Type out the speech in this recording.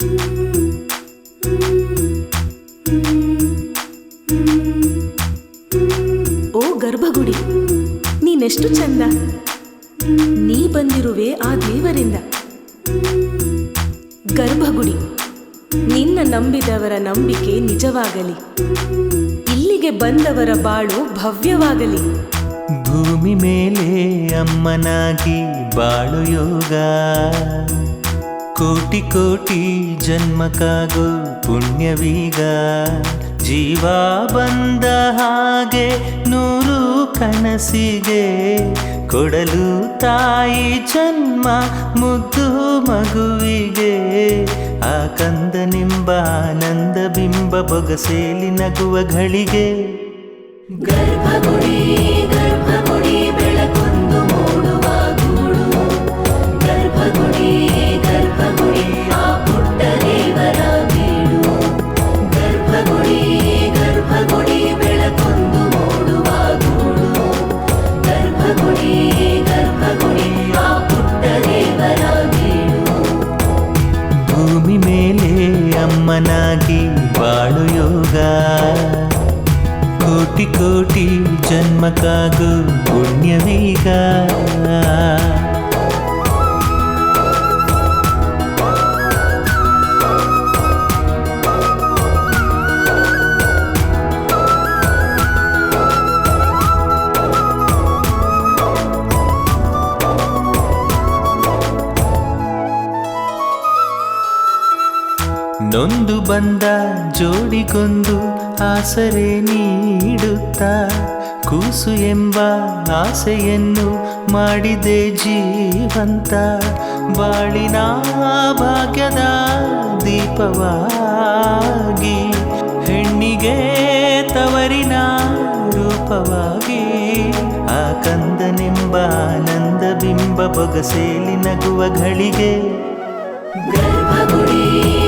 ಓ ಗರ್ಭಗುಡಿ, ನೀನೆಷ್ಟು ಚಂದ. ನೀ ಬಂದಿರುವೆ ಆ ದೇವರಿಂದ. ಗರ್ಭಗುಡಿ, ನಿನ್ನ ನಂಬಿದವರ ನಂಬಿಕೆ ನಿಜವಾಗಲಿ. ಇಲ್ಲಿಗೆ ಬಂದವರ ಬಾಳು ಭವ್ಯವಾಗಲಿ. ಭೂಮಿ ಮೇಲೆ ಅಮ್ಮನಾಗಿ ಬಾಳು ಯೋಗ. ಕೋಟಿ ಕೋಟಿ ಜನ್ಮಕ್ಕಾಗೋ ಪುಣ್ಯವೀಗ. ಜೀವ ಬಂದ ಹಾಗೆ ನೂರು ಕನಸಿಗೆ. ಕೊಡಲು ತಾಯಿ ಜನ್ಮ ಮುದ್ದು ಮಗುವಿಗೆ. ಆ ಕಂದನೆಂಬ ಆನಂದ ಬಿಂಬ ಬೊಗಸೇಲಿ ನಗುವ ಘಳಿಗೆ. ಗರ್ಭಗುಡಿ ಗರ್ಭಗುಡಿ. ಅಮ್ಮನಾಗಿ ಬಾಳು ಯೋಗ ಕೋಟಿ ಕೋಟಿ ಜನ್ಮಕ್ಕಾಗು ಪುಣ್ಯವೀಗ ನೊಂದು ಬಂದ ಜೋಡಿಗೊಂದು ಆಸರೆ ನೀಡುತ್ತ. ಕೂಸು ಎಂಬ ಆಸೆಯನ್ನು ಮಾಡಿದೆ ಜೀವಂತ. ಬಾಳಿನ ಭಾಗ್ಯದ ದೀಪವಾಗಿ, ಹೆಣ್ಣಿಗೆ ತವರಿನ ರೂಪವಾಗಿ. ಆ ಕಂದನೆಂಬ ಆನಂದ ಬಿಂಬ ಬೊಗಸೇಲಿ ನಗುವ ಘಳಿಗೆ. ಗರ್ಭಗುಡಿ.